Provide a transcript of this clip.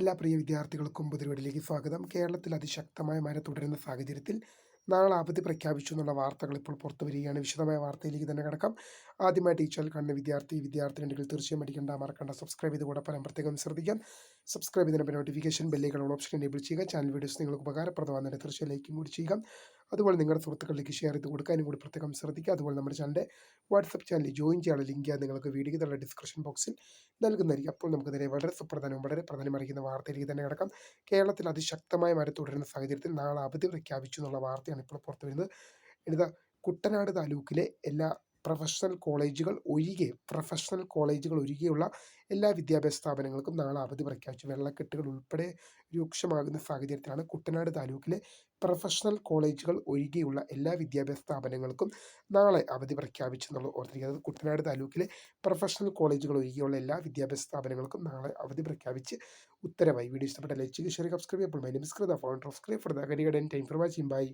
എല്ലാ പ്രിയ വിദ്യാർത്ഥികൾക്കും പുതിരുവടിലേക്ക് സ്വാഗതം. കേരളത്തിൽ അതിശക്തമായ മഴ തുടരുന്ന സാഹചര്യത്തിൽ നാളെ അവധി പ്രഖ്യാപിച്ചു എന്നുള്ള വാർത്തകൾ ഇപ്പോൾ പുറത്തു വരികയാണ്. വിശദമായ വാർത്തയിലേക്ക് തന്നെ കിടക്കാം. ആദ്യമായിട്ട് ഈ ചാനൽ വിദ്യാർത്ഥി വിദ്യാർത്ഥി വിദ്യാർത്ഥിനികൾ തീർച്ചയായും അടിക്കേണ്ട മറക്കണ്ട. സബ്സ്ക്രൈബ് ചെയ്ത് കൂടെ പരം പ്രത്യേകം ശ്രദ്ധിക്കാം. സബ്സ്ക്രൈബ് ചെയ്തതിനെ നോട്ടിഫിക്കേഷൻ ബെല്ലുകൾ ഓപ്ഷൻ എനേബിൾ ചെയ്യുക. ചാനൽ വീഡിയോസ് നിങ്ങൾക്ക് ഉപകാരപ്രദമാകുന്നതിന് തീർച്ചയായും ലൈക്കും കൂടി ചെയ്യുക. അതുപോലെ നിങ്ങളുടെ സുഹൃത്തുക്കളിലേക്ക് ഷെയർ ചെയ്ത് കൊടുക്കാനും കൂടി പ്രത്യേകം ശ്രദ്ധിക്കുക. അതുപോലെ നമ്മുടെ ചാനലിന്റെ വാട്സപ്പ് ചാനലിൽ ജോയിൻ ചെയ്യാനുള്ള ലിങ്ക് നിങ്ങൾക്ക് വീഡിയോ തള്ള ഡിസ്ക്രിപ്ഷൻ ബോക്സിൽ നൽകുന്നതായിരിക്കും. അപ്പോൾ നമുക്ക് നേരെ വളരെ സുപ്രധാനവും വളരെ പ്രധാനമറിയിക്കുന്ന വാർത്തയിലേക്ക് തന്നെ കിടക്കാം. കേരളത്തിൽ അതിശക്തമായ മഴ തുടരുന്ന സാഹചര്യത്തിൽ നാളെ അവധി പ്രഖ്യാപിച്ചു എന്നുള്ള വാർത്തയാണ് ഇപ്പോൾ പുറത്തു വരുന്നത് ഇനിതാ കുട്ടനാട് താലൂക്കിലെ എല്ലാ പ്രൊഫഷണൽ കോളേജുകൾ ഒഴികെ പ്രൊഫഷണൽ കോളേജുകൾ ഒഴികെയുള്ള എല്ലാ വിദ്യാഭ്യാസ സ്ഥാപനങ്ങൾക്കും നാളെ അവധി പ്രഖ്യാപിച്ചു. വെള്ളക്കെട്ടുകൾ ഉൾപ്പെടെ രൂക്ഷമാകുന്ന സാഹചര്യത്തിലാണ് കുട്ടനാട് താലൂക്കിലെ പ്രൊഫഷണൽ കോളേജുകൾ ഒഴികെയുള്ള എല്ലാ വിദ്യാഭ്യാസ സ്ഥാപനങ്ങൾക്കും നാളെ അവധി പ്രഖ്യാപിച്ചു എന്നുള്ളത് ഓർത്തിരിക്കുന്നത് കുട്ടനാട് താലൂക്കിലെ പ്രൊഫഷണൽ കോളേജുകൾ ഒഴികെയുള്ള എല്ലാ വിദ്യാഭ്യാസ സ്ഥാപനങ്ങൾക്കും നാളെ അവധി പ്രഖ്യാപിച്ച് ഉത്തരവായി. വീഡിയോ ഇഷ്ടപ്പെട്ട ലൈക്ക് ചെയ്യുക ഷെയർ സബ്സ്ക്രൈബ് അപ്പോൾ my name phone of for the career time for watching bye